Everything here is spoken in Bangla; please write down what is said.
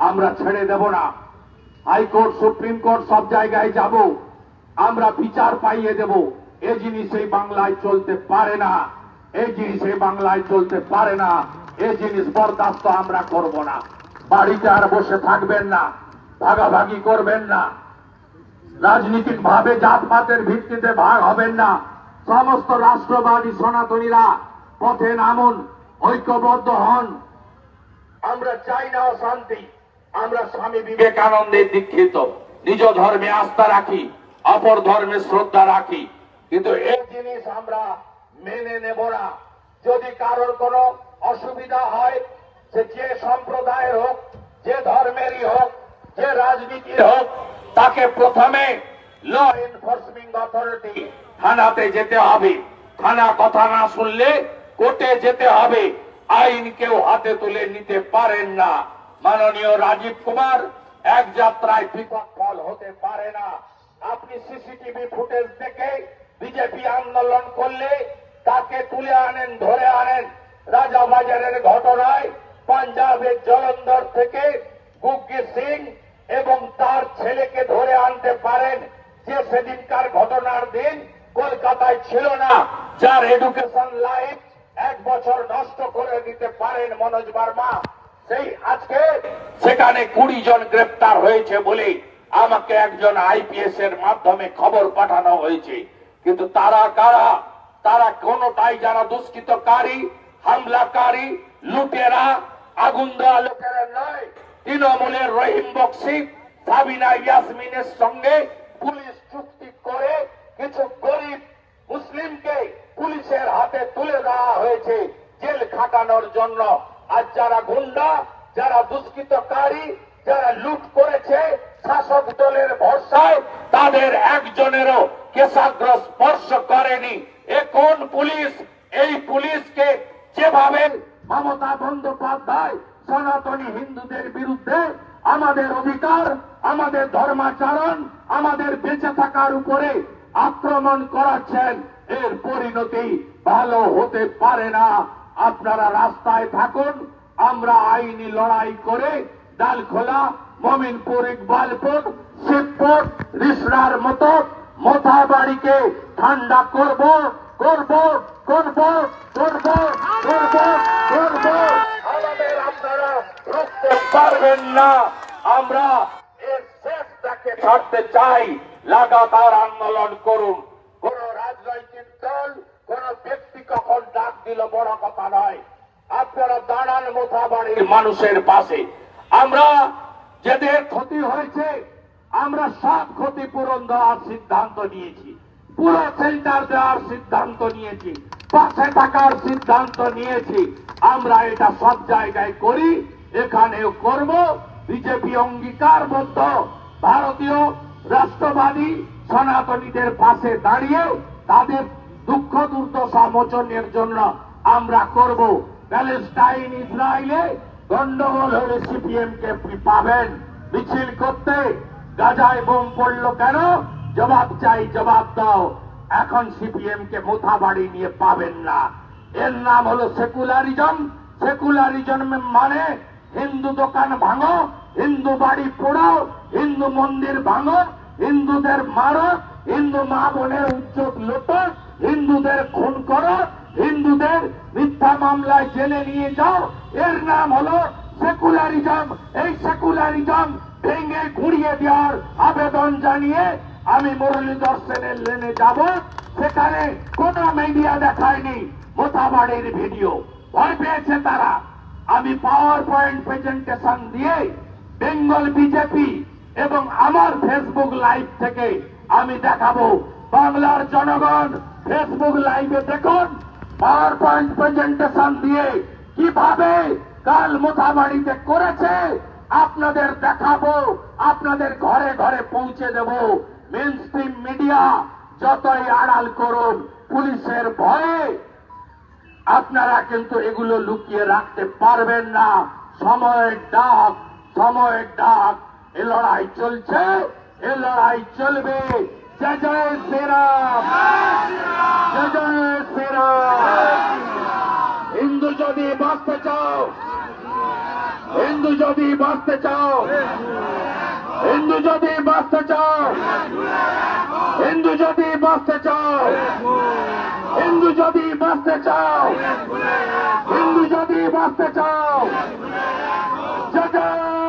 আমরা ছেড়ে দেব না। হাইকোর্ট, সুপ্রিম কোর্ট সব জায়গায় যাব। আমরা বিচার পাইয়ে দেব। এই জিনিস এই বাংলায় চলতে পারে না। এই জিনিস এই বাংলায় চলতে পারে না। এই জিনিস বরদাস্ত আমরা করব না। বাড়িতে আর বসে থাকবেন না। ভাগাভাগি করবেন না। রাজনীতিক ভাবে জাতপাতের ভিত্তিতে ভাগ হবেন না। সমস্ত রাষ্ট্রবাদী সনাতনীরা পথে নামুন, ঐক্যবদ্ধ হন। আমরা চাই না অশান্তি। আমরা স্বামী বিবেকানন্দের দীক্ষিত। নিজ ধর্মে আস্থা রাখি, অপর ধর্মে শ্রদ্ধা রাখি। কিন্তু এই জিনিস আমরা মেনে নেব না। যদি কারোর কোনো অসুবিধা হয়, সে যে সম্প্রদায়ের হোক, যে ধর্মেরই হোক, যে রাজনীতির হোক, তাকে প্রথমে ল এনফোর্সিং অথরিটি থানাতে যেতে হবে। থানা কথা না শুনলে কোর্টে যেতে হবে। আইন কেউ হাতে তুলে নিতে পারেন না। মাননীয় রাজীব কুমার, এক যাত্রায় পৃথক ফল হতে পারে না। আপনি সিসিটিভি ফুটেজ দেখে বিজেপি আন্দোলন করলে তাকে তুলে আনেন, ধরে আনেন। রাজাবাজারের ঘটনায় পাঞ্জাবের জলন্ধর থেকে গুগ্গি সিং এবং তার ছেলেকে ধরে আনতে পারেন। যে সেদিনকার ঘটনার দিন কলকাতায় ছিল না। যার এডুকেশন লাইফ এক বছর নষ্ট করে দিতে পারেন মনোজ বার্মা। সেই আজকে সেখানে কুড়ি জন গ্রেপ্তার হয়েছে বলে আমাকে একজন আইপিএস এর মাধ্যমে খবর পাঠানো হয়েছে। কিন্তু তারা কারা? তারা কোনটাই যারা দুষ্কৃতকারী, হামলাকারী, লুটেরা আগুন দেওয়া লোকেরা নয়। তৃণমূলের রহিম বক্সি, সাবিনা ইয়াসমিনের সঙ্গে পুলিশ চুক্তি করে কিছু গরিব মুসলিমকে পুলিশের হাতে তুলে দেওয়া হয়েছে জেল খাটানোর জন্য। আর যারা গুন্ডা, যারা দুষ্কৃতকারী, যারা লুট করেছে শাসক দলের ভরসায়, তাদের একজনেরও কেশাগ্র স্পর্শ করেনি। এ কোন পুলিশ এই পুলিশকে যেভাবে মমতা বন্দ্যোপাধ্যায়, সনাতনী হিন্দুদের বিরুদ্ধে আমাদের অধিকার, আমাদের ধর্মাচরণ, আমাদের বেঁচে থাকার উপরে আক্রমণ করাচ্ছেন, এর পরিণতি ভালো হতে পারে না। আপনারা রাস্তায় থাকুন, আমরা আইনি লড়াই করে ডালখোলা, মমিনপুর, ইকবালপুর, শিবপুর রিসরার মতো মোথাবাড়িকে ঠান্ডা করব করব করব করব করব করব। আমাদের আপনারা রুখতে পারবেন না। আমরা এর শেষ তাকে ছাড়তে চাই। লাগাতার আন্দোলন করুন। কোন রাজনৈতিক দল কোন ব্যক্তি কখন ডাক দিল বড় কথা নয়। আপনারা দাঁড়ান মোথাবাড়ির মানুষের পাশে। আমরা যাদের ক্ষতি হয়েছে, আমরা সব ক্ষতিপূরণ দেওয়ার সিদ্ধান্ত নিয়েছি। পুরো সেন্টার দেওয়ার সিদ্ধান্ত নিয়েছি। পাশে থাকার সিদ্ধান্ত নিয়েছি। আমরা এটা সব জায়গায় করি, এখানেও করব। বিজেপি অঙ্গীকারবদ্ধ। ভারতীয় রাষ্ট্রবাদী সনাতনীদের পাশে দাঁড়িয়ে তাদের দুঃখ, দুর্দশা মোচনের জন্য আমরা করব। প্যালেস্টাইন ইসরায়েলে গন্ডগোল হলে সিপিএম কে পাবেন। মিছিল করতে গাজায় বোম পড়ল কেন? জবাব চাই, জবাব দাও। এখন সিপিএম কে মোথা বাড়ি নিয়ে পাবেন না। এর নাম হলো সেকুলারিজম। সেকুলারিজম মানে হিন্দু দোকান ভাঙো, হিন্দু বাড়ি পোড়াও, হিন্দু মন্দির ভাঙো, হিন্দুদের মারো, হিন্দু মা বোনের উচ্চক লোটো হিন্দুদের খুন করো, হিন্দুদের মিথ্যা মামলায় জেলে নিয়ে যাও। এর নাম হলো সেকুলারিজম। এই সেকুলারিজম ভেঙে ঘুরিয়ে দেওয়ার আবেদন জানিয়ে আমি মুরলীধর সেনের লেনে যাব। সেখানে কোন মিডিয়া দেখায়নি, মোথাবাড়ির ভিডিও ভয় পেয়েছে তারা। আমি পাওয়ার পয়েন্ট প্রেজেন্টেশন দিয়ে বেঙ্গল বিজেপি এবং আমার ফেসবুক লাইভ থেকে আমি দেখাবো বাংলার জনগণ ফেসবুক লাইভে দেখুন পাওয়ার পয়েন্ট প্রেজেন্টেশন দিয়ে কীভাবে কাল মোথাবাড়িতে করেছে, আপনাদের দেখাবো, আপনাদের ঘরে ঘরে পৌঁছে দেব। মেন স্ট্রিম মিডিয়া যতই আড়াল করুন, পুলিশের ভয়ে আপনারা কিন্তু এগুলো লুকিয়ে রাখতে পারবেন না। সময়ের ডাক সময়ের ডাক, এ লড়াই চলছে, এ লড়াই চলবে। জয় জয় শ্রীরাম জয় জয় শ্রীরাম হিন্দু যদি বাঁচতে চাও, হিন্দু যদি বাঁচতে চাও, হিন্দু যদি বাঁচতে চাও, হিন্দু যদি বাঁচতে চাও, হিন্দু যদি বাঁচতে চাও, হিন্দু যদি বাঁচতে চাও, জয় জয়